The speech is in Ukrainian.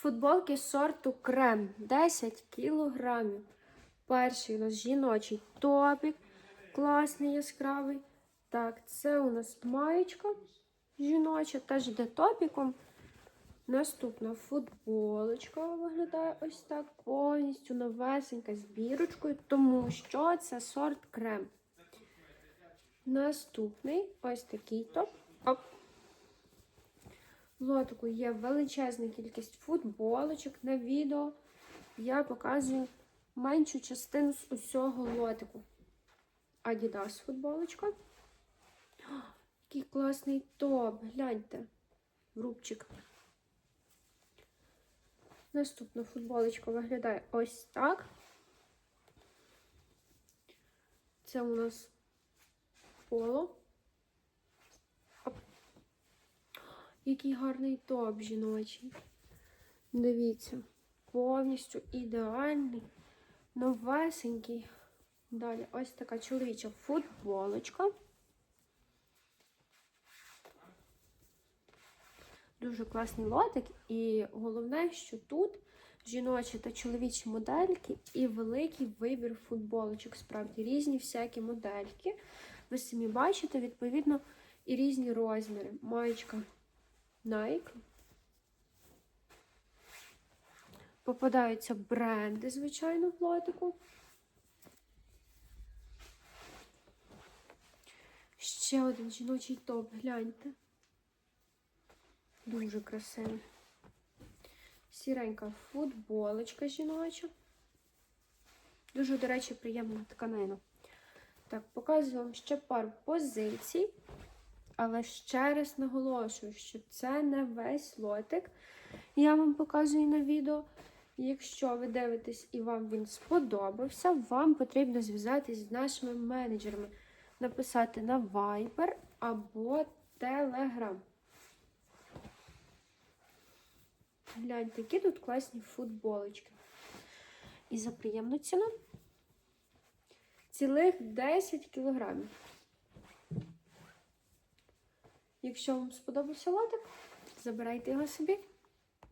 Футболки сорту крем 10 кілограмів. Перший у нас жіночий топік, класний яскравий. Так, це у нас маєчка жіноча, теж йде топіком. Наступна футболочка виглядає ось так, повністю новесенька з бірочкою, тому що це сорт крем. Наступний ось такий топ. Оп. Лотику є величезна кількість футболочок на відео. Я показую меншу частину з усього лотику. Adidas футболочка. Який класний топ. Гляньте. Рубчик. Наступна футболочка виглядає ось так. Це у нас поло. Оп. Який гарний топ жіночий. Дивіться, повністю ідеальний, новесенький. Далі ось така чоловіча футболочка. Дуже класний лотик, і головне, що тут жіночі та чоловічі модельки і великий вибір футболочок. Справді різні всякі модельки. Ви самі бачите, відповідно, і різні розміри. Маєчка Nike. Попадаються бренди, звичайно, в лотику. Ще один жіночий топ, гляньте. Дуже красивий. Сіренька футболочка жіноча. Дуже, до речі, приємна тканина. Так, показую вам ще пару позицій. Але ще раз наголошую, що це не весь лотик. Я вам показую на відео. Якщо ви дивитесь і вам він сподобався, вам потрібно зв'язатись з нашими менеджерами, написати на Viber або Telegram. Гляньте, які тут класні футболочки. І за приємну ціну цілих 10 кілограмів. Якщо вам сподобався лотик, забирайте його собі.